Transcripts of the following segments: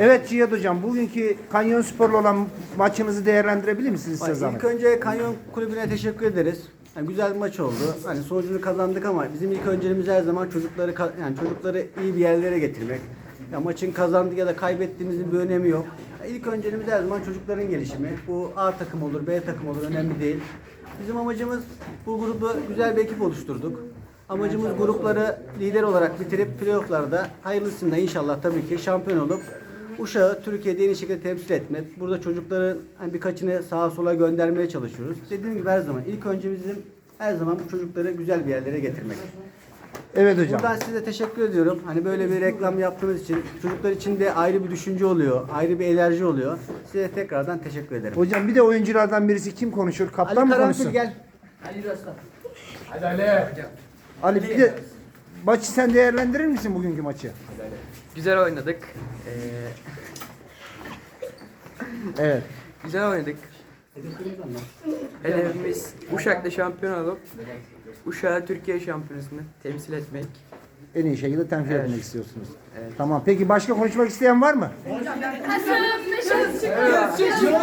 Evet Cihat Hocam, bugünkü Kanyon Spor'la olan maçınızı değerlendirebilir misiniz size zahmet? İlk önce Kanyon Kulübü'ne teşekkür ederiz. Yani güzel bir maç oldu. Hani sonucunu kazandık ama bizim ilk önceliğimiz her zaman çocukları yani çocukları iyi bir yerlere getirmek. Ya maçın kazandık ya da kaybettiğimizin bir önemi yok. Ya İlk önceliğimiz her zaman çocukların gelişimi. Bu A takım olur, B takım olur önemli değil. Bizim amacımız bu grubu güzel bir ekip oluşturduk. Amacımız grupları lider olarak bitirip playofflarda hayırlısıyla inşallah tabii ki şampiyon olup Uşağı Türkiye'de en iyi şekilde temsil etmek. Burada çocukların hani birkaçını sağa sola göndermeye çalışıyoruz. Dediğim gibi her zaman ilk önce bizim her zaman bu çocukları güzel bir yerlere getirmek. Evet hocam. Buradan size teşekkür ediyorum. Hani böyle bir reklam yaptığınız için çocuklar için de ayrı bir düşünce oluyor, ayrı bir enerji oluyor. Size tekrardan teşekkür ederim. Hocam bir de oyunculardan birisi kim konuşur? Kaptan Ali mı Karanfil konuşsun? gel. Ali bir de maçı sen değerlendirir misin bugünkü maçı? Güzel oynadık. Ee, Evet. güzel oynadık. Hedefimiz Uşak'ta şampiyon olup Uşak'ı Türkiye şampiyonasını temsil etmek. En iyi şekilde temsil Evet. etmek istiyorsunuz. Tamam. Peki başka konuşmak isteyen var mı?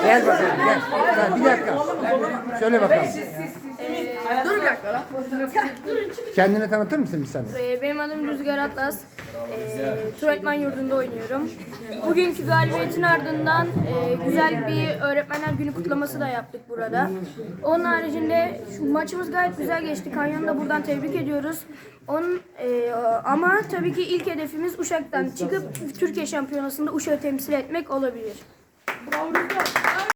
Gel bakalım gel. Gel, bir dakika. Söyle bakalım. Dur bir dakika. Kendini tanıtır mısın bir saniye? Ee, Benim adım Rüzgar Atlas. Ee, Turetman yurdunda oynuyorum. Bugünkü galibiyetin ardından e, güzel bir öğretmenler günü kutlaması da yaptık burada. Onun haricinde şu maçımız gayet güzel geçti. Kanyon'u da buradan tebrik ediyoruz. Onun, e, ama tabii ki ilk hedefimiz Uşak'tan çıkıp Türkiye Şampiyonası'nda Uşak'ı temsil etmek olabilir.